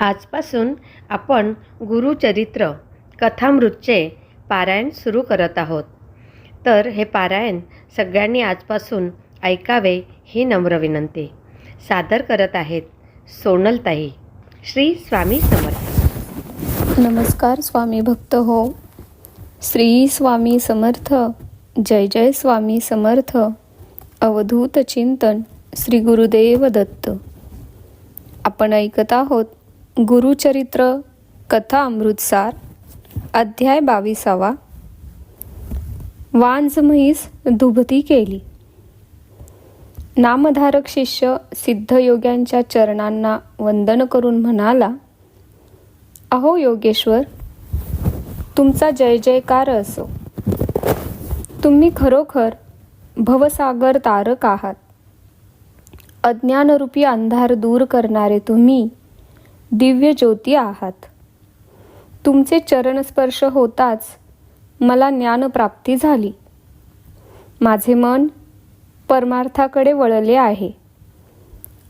आजपासून आपण गुरुचरित्र कथामृतचे पारायण सुरू करत आहोत. तर हे पारायण सगळ्यांनी आजपासून ऐकावे ही नम्र विनंती. सादर करत आहेत सोनलताई श्री स्वामी समर्थ. नमस्कार स्वामी भक्त हो. श्री स्वामी समर्थ जय जय स्वामी समर्थ अवधूत चिंतन श्री गुरुदेव दत्त. आपण ऐकत आहोत गुरुचरित्र कथा अमृतसार अध्याय बावीसावा. वांज म्हैस दुभती केली. नामधारक शिष्य सिद्धयोग्यांच्या चरणांना वंदन करून म्हणाला अहो योगेश्वर तुमचा जय जयकार असो. तुम्ही खरोखर भवसागर तारक आहात. अज्ञानरूपी अंधार दूर करणारे तुम्ही दिव्य ज्योती आहात. तुमचे चरणस्पर्श होताच मला ज्ञानप्राप्ती झाली. माझे मन परमार्थाकडे वळले आहे.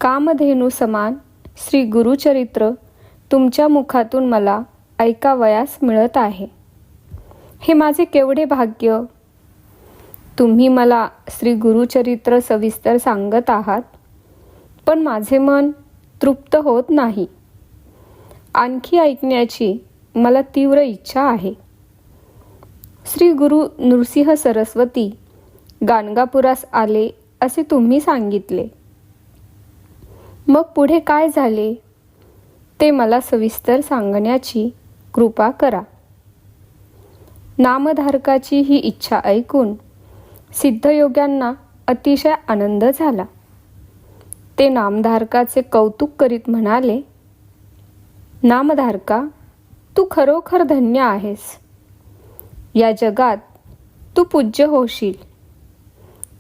कामधेनू समान श्री गुरुचरित्र तुमच्या मुखातून मला ऐकावयास मिळत आहे. हे माझे केवढे भाग्य? तुम्ही मला श्री गुरुचरित्र सविस्तर सांगत आहात पण माझे मन तृप्त होत नाही. आणखी ऐकण्याची मला तीव्र इच्छा आहे. श्री गुरु नृसिंह सरस्वती गाणगापुरास आले असे तुम्ही सांगितले. मग पुढे काय झाले? ते मला सविस्तर सांगण्याची कृपा करा. नामधारकाची ही इच्छा ऐकून सिद्धयोग्यांना अतिशय आनंद झाला. ते नामधारकाचे कौतुक करीत म्हणाले नामधारका तू खरोखर धन्य आहेस. या जगात तू पूज्य होशील.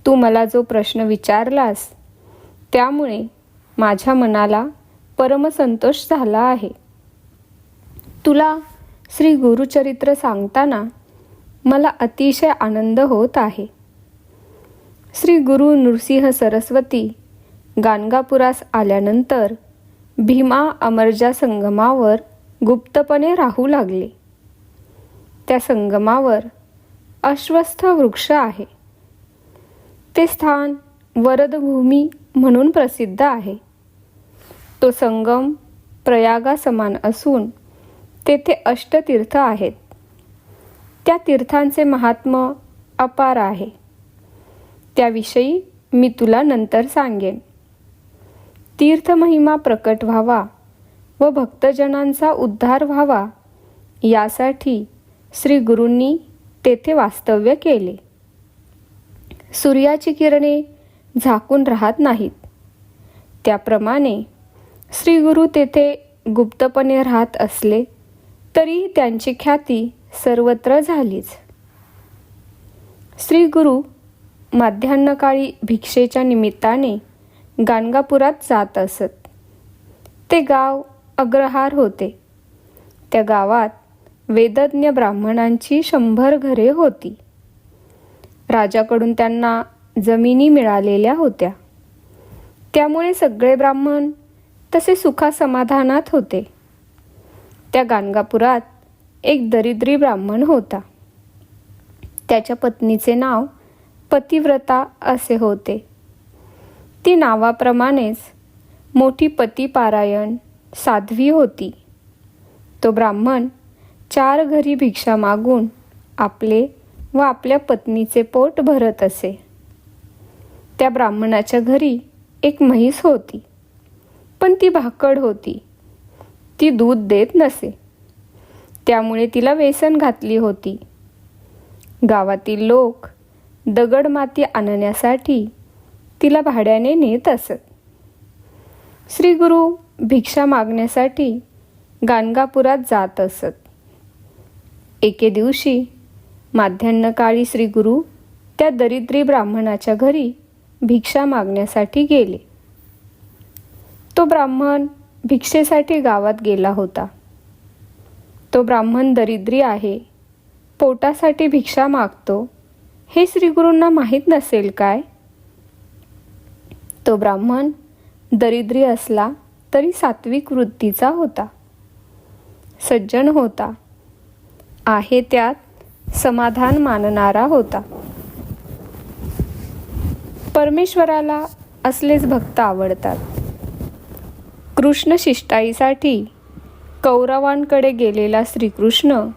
तू मला जो प्रश्न विचारलास त्यामुळे माझ्या मनाला परमसंतोष झाला आहे. तुला श्री गुरुचरित्र सांगताना मला अतिशय आनंद होत आहे. श्री गुरु नृसिंह सरस्वती गाणगापुरास आल्यानंतर भीमा अमरजा संगमावर गुप्तपणे राहू लागले. त्या संगमावर अश्वस्थ वृक्ष आहे. ते स्थान वरदभूमी म्हणून प्रसिद्ध आहे. तो संगम प्रयागा समान असून तेथे अष्टतीर्थ आहेत. त्या तीर्थांचे महात्म अपार आहे. त्याविषयी मी तुला नंतर सांगेन. तीर्थमहिमा प्रकट व्हावा व भक्तजनांचा उद्धार व्हावा यासाठी श्री गुरूंनी तेथे वास्तव्य केले. सूर्याची किरणे झाकून राहत नाहीत. त्याप्रमाणे श्री गुरु तेथे गुप्तपणे राहत असले तरी त्यांची ख्याती सर्वत्र झालीच. श्री गुरु माध्यान्हकाळी भिक्षेच्या निमित्ताने गाणगापुरात जात असत. ते गाव अग्रहार होते. त्या गावात वेदज्ञ ब्राह्मणांची शंभर घरे होती. राजाकडून त्यांना जमिनी मिळालेल्या होत्या. त्यामुळे सगळे ब्राह्मण तसे सुखासमाधानात होते. त्या गाणगापुरात एक दरिद्री ब्राह्मण होता. त्याच्या पत्नीचे नाव पतिव्रता असे होते. ती नावाप्रमाणेच मोठी पतिपारायण साध्वी होती. तो ब्राह्मण चार घरी भिक्षा मागून आपले व आपल्या पत्नीचे पोट भरत असे. त्या ब्राह्मणाच्या घरी एक म्हैस होती. पण ती भाकड होती. ती दूध देत नसे. त्यामुळे तिला वेसन घातली होती. गावातील लोक दगड माती आणण्यासाठी तिला भाड्याने नेत असत. श्री गुरु भिक्षा मागण्यासाठी गाणगापुरात जात असत. एके दिवशी माध्यान्हकाळी श्री गुरु त्या दरिद्री ब्राह्मणाच्या घरी भिक्षा मागण्यासाठी गेले. तो ब्राह्मण भिक्षेसाठी गावात गेला होता. तो ब्राह्मण दरिद्री आहे पोटासाठी भिक्षा मागतो हे श्रीगुरूंना माहीत नसेल काय? तो ब्राह्मण दरिद्री असला तरी सात्विक वृत्तीचा होता. सज्जन होता. आहे त्यात समाधान मानणारा होता. परमेश्वराला असलेच भक्त आवडतात. कृष्ण शिष्टाईसाठी कौरवांकडे गेलेला श्रीकृष्ण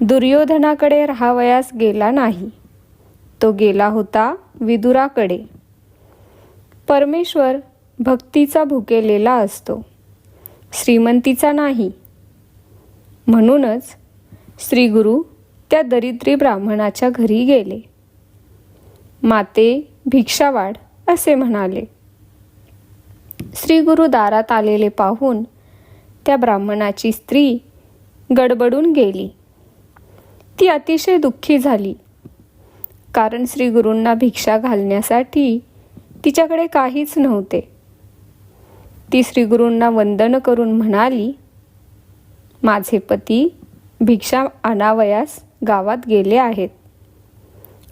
दुर्योधनाकडे राहावयास गेला नाही. तो गेला होता विदुराकडे. परमेश्वर भक्तीचा भुकेलेला असतो. श्रीमंतीचा नाही. म्हणूनच श्रीगुरु त्या दरिद्री ब्राह्मणाच्या घरी गेले. माते भिक्षावाड असे म्हणाले. श्रीगुरु दारात आलेले पाहून त्या ब्राह्मणाची स्त्री गडबडून गेली. ती अतिशय दुःखी झाली. कारण श्रीगुरूंना भिक्षा घालण्यासाठी तिच्याकडे काहीच नव्हते. ती श्रीगुरूंना वंदन करून म्हणाली माझे पती भिक्षा आणावयास गावात गेले आहेत.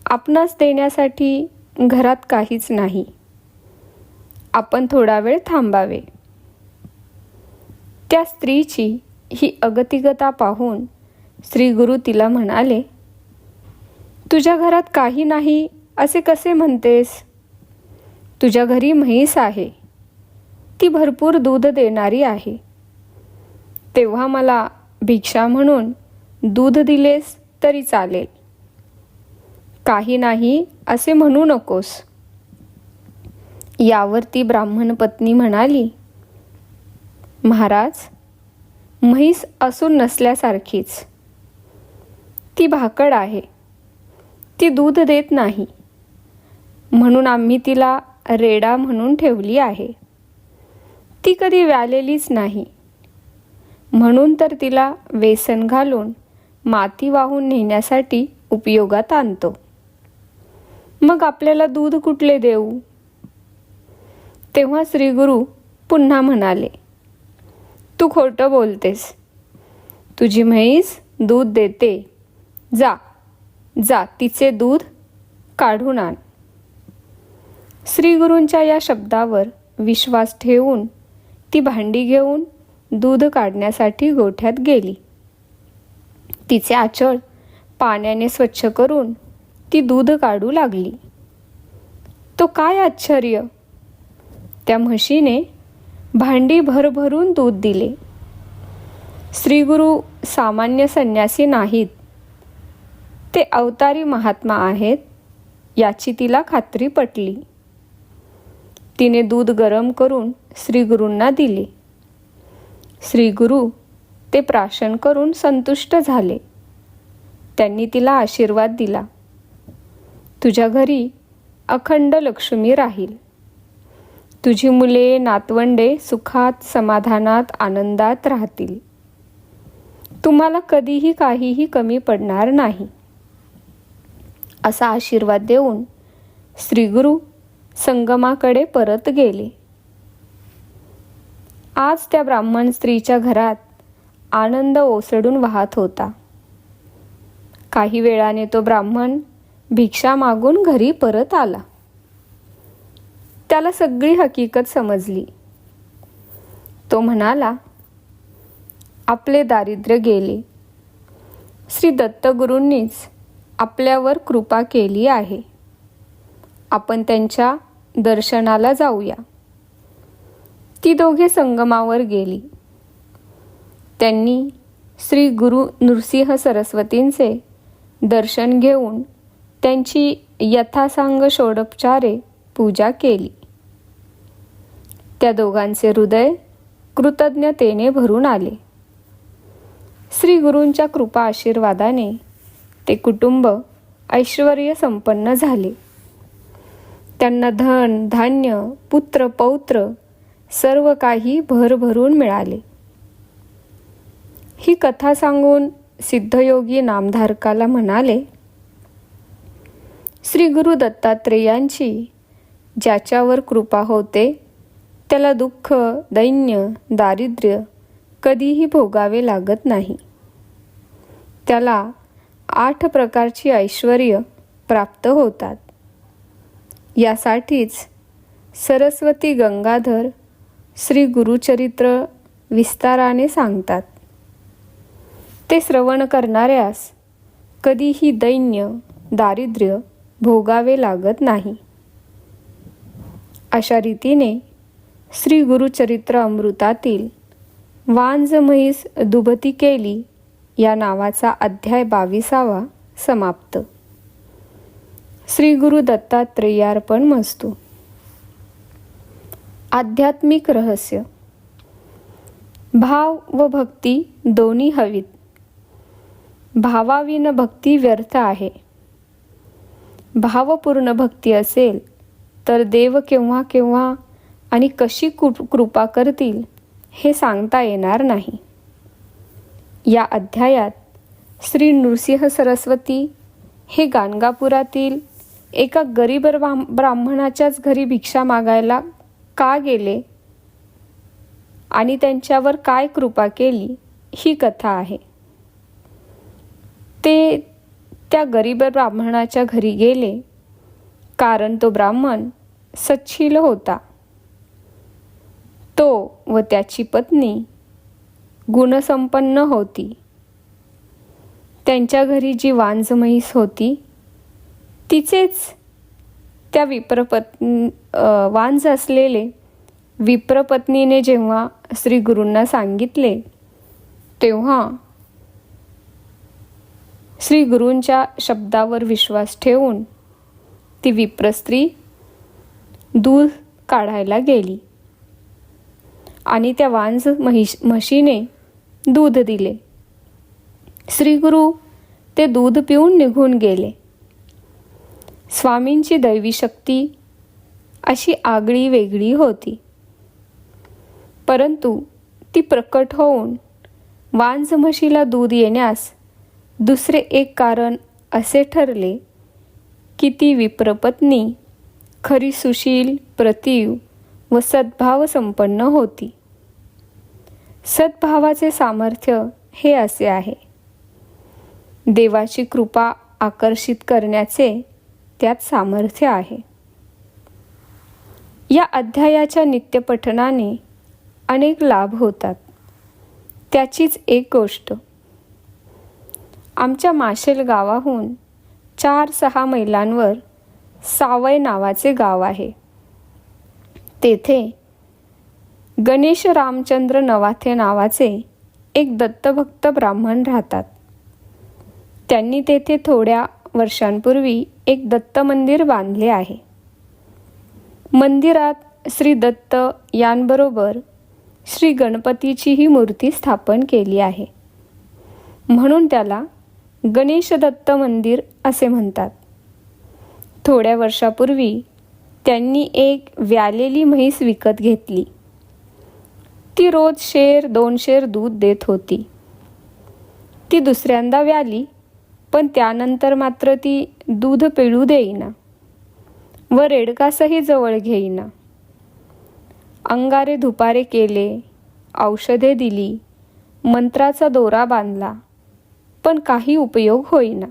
आपणास देण्यासाठी घरात काहीच नाही. आपण थोडा वेळ थांबावे. त्या स्त्रीची ही अगतिगता पाहून श्री गुरु तिला म्हणाले तुझ्या घरात काही नाही असे कसे म्हणतेस? तुझ्या घरी म्हैस आहे. ती भरपूर दूध देणारी आहे. तेव्हा मला भिक्षा म्हणून दूध दिलेस तरी चालेल. काही नाही असे म्हणू नकोस. यावर ती ब्राह्मण पत्नी म्हणाली महाराज म्हैस असून नसल्यासारखीच. ती भाकड आहे. ती दूध देत नाही. म्हणून आम्ही तिला रेडा म्हणून ठेवली आहे. ती कधी व्यालेलीच नाही. म्हणून तर तिला वेसन घालून माती वाहून नेण्यासाठी उपयोगात आणतो. मग आपल्याला दूध कुठले देऊ? तेव्हा श्रीगुरु पुन्हा म्हणाले तू खोटं बोलतेस. तुझी म्हैस दूध देते. जा जा तिचे दूध काढून आण. श्रीगुरूंच्या या शब्दावर विश्वास ठेवून ती भांडी घेऊन दूध काढण्यासाठी गोठ्यात गेली. तिचे आचळ पाण्याने स्वच्छ करून ती दूध काढू लागली. तो काय आश्चर्य! त्या म्हशीने भांडी भरभरून दूध दिले. श्रीगुरु सामान्य संन्यासी नाहीत. ते अवतारी महात्मा आहेत याची तिला खात्री पटली. तिने दूध गरम करून श्रीगुरूंना दिले. श्रीगुरु ते प्राशन करून संतुष्ट झाले. त्यांनी तिला आशीर्वाद दिला. तुझ्या घरी अखंड लक्ष्मी राहील. तुझी मुले नातवंडे सुखात समाधानात आनंदात राहतील. तुम्हाला कधीही काहीही कमी पडणार नाही. असा आशीर्वाद देऊन श्रीगुरु संगमाकडे परत गेले. आज त्या ब्राह्मण स्त्रीच्या घरात आनंद ओसडून वाहत होता. काही वेळाने तो ब्राह्मण भिक्षा मागून घरी परत आला. त्याला सगळी हकीकत समजली. तो म्हणाला आपले दारिद्र्य गेले. श्री दत्तगुरूंनीच आपल्यावर कृपा केली आहे. आपण त्यांच्या दर्शनाला जाऊया. ती दोघे संगमावर गेली. त्यांनी श्री गुरु नृसिंह सरस्वतींचे दर्शन घेऊन त्यांची यथासांग षोडोपचारे पूजा केली. त्या दोघांचे हृदय कृतज्ञतेने भरून आले. श्री गुरूंच्या कृपा आशीर्वादाने ते कुटुंब ऐश्वर संपन्न झाले. त्यांना धन धान्य पुत्र पौत्र सर्व काही भरभरून मिळाले. ही कथा सांगून सिद्धयोगी नामधारकाला म्हणाले श्री गुरु दत्तात्रेयांची ज्याच्यावर कृपा होते त्याला दुःख दैन्य दारिद्र्य कधीही भोगावे लागत नाही. त्याला आठ प्रकारची ऐश्वर्य प्राप्त होतात. यासाठीच सरस्वती गंगाधर श्री गुरुचरित्र विस्ताराने सांगतात. ते श्रवण करणाऱ्यास कधीही दैन्य दारिद्र्य भोगावे लागत नाही. अशा रीतीने श्री गुरुचरित्र अमृतातील वांज म्हैस दुभती केली या नावाचा अध्याय बावीसावा समाप्त. श्री गुरु दत्तात्रेयार्पण मस्तू. आध्यात्मिक रहस्य. भाव व भक्ती दोन्ही हवीत. भावाविन भक्ती व्यर्थ आहे. भावपूर्ण भक्ती असेल तर देव केव्हा केव्हा आणि कशी कृपा करतील हे सांगता येणार नाही. या अध्यायात श्री नृसिंह सरस्वती हे गाणगापुरातील एका गरीब ब्राह्मणाच्याच घरी भिक्षा मागायला का गेले? आणि त्यांच्यावर काय कृपा केली? ही कथा आहे. ते त्या गरीब ब्राह्मणाच्या घरी गेले. कारण तो ब्राह्मण सच्छील होता. तो व त्याची पत्नी गुणसंपन्न होती. त्यांच्या घरी जी वांज म्हैस होती तिचेच त्या विप्रपत् वांज असलेले विप्रपत्नीने जेव्हा श्री गुरूंना सांगितले तेव्हा श्री गुरूंच्या शब्दावर विश्वास ठेवून ती विप्रस्त्री दूध काढायला गेली आणि त्या वांज महिश म्हशीने दूध दिले. श्रीगुरु ते दूध पिऊन निघून गेले. स्वामींची दैवी शक्ती अशी आगळी वेगळी होती. परंतु ती प्रकट होऊन वांज म्हशीला दूध येण्यास दुसरे एक कारण असे ठरले की ती विप्रपत्नी खरी सुशील प्रतीव व सद्भाव संपन्न होती. सद्भावाचे सामर्थ्य हे असे आहे. देवाची कृपा आकर्षित करण्याचे त्यात सामर्थ्य आहे. या अध्यायाच्या नित्यपठनाने अनेक लाभ होतात. त्याचीच एक गोष्ट. आमच्या माशेल गावाहून चार सहा मैलांवर सावय नावाचे गाव आहे. तेथे गणेश रामचंद्र नवाथे नावाचे एक दत्तभक्त ब्राह्मण राहतात. त्यांनी तेथे थोड्या वर्षांपूर्वी एक दत्त मंदिर बांधले आहे. मंदिरात श्री दत्त यांबरोबर श्री गणपतीचीही मूर्ती स्थापन केली आहे. म्हणून त्याला गणेश दत्त मंदिर असे म्हणतात. थोड्या वर्षापूर्वी त्यांनी एक व्यालेली म्हैस विकत घेतली. ती रोज शेर दोन शेर दूध देत होती. ती दुसऱ्यांदा व्याली पण त्यानंतर मात्र ती दूध पिळू देईना व रेडकासही जवळ घेईना. अंगारे धुपारे केले औषधे दिली मंत्राचा दोरा बांधला पण काही उपयोग होईना.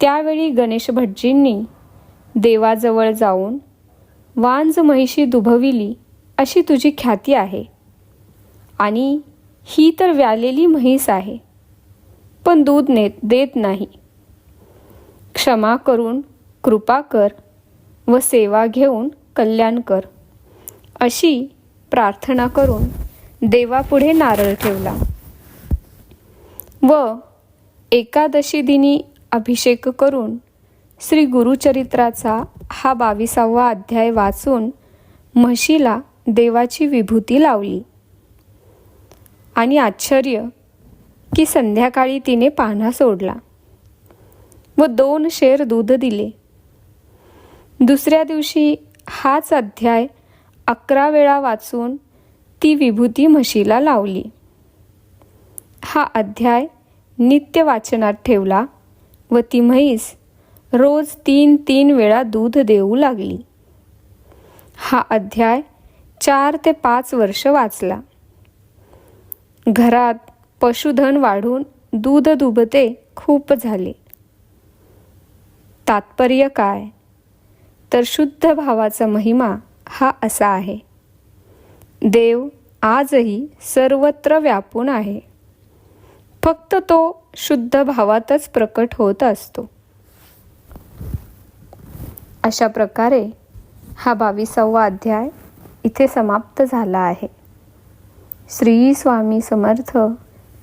त्यावेळी गणेश भटजींनी देवाजवळ जाऊन वांज म्हैशी दुभविली अशी तुझी ख्याती आहे. आणि ही तर व्यालेली म्हैस आहे. पण दूध नेत देत नाही. क्षमा करून कृपा कर व सेवा घेऊन कल्याण कर. अशी प्रार्थना करून देवापुढे नारळ ठेवला. व एकादशी दिनी अभिषेक करून श्री गुरुचरित्राचा हा बावीसावा अध्याय वाचून म्हशीला देवाची विभूती लावली. आणि आश्चर्य की संध्याकाळी तिने पान्हा सोडला. व दोन शेर दूध दिले. दुसऱ्या दिवशी हाच अध्याय अकरा वेळा वाचून ती विभूती म्हशीला लावली. हा अध्याय नित्य वाचनात ठेवला व ती म्हैस रोज तीन तीन वेळा दूध देऊ लागली. हा अध्याय चार ते पाच वर्ष वाचला. घरात पशुधन वाढून दूध दुभते खूप झाले. तात्पर्य काय? तर शुद्ध भावाचा महिमा हा असा आहे. देव आजही सर्वत्र व्यापून आहे. फक्त तो शुद्ध भावातच प्रकट होत असतो. अशा प्रकारे हा बावीसावा अध्याय इथे समाप्त झाला आहे. श्री स्वामी समर्थ.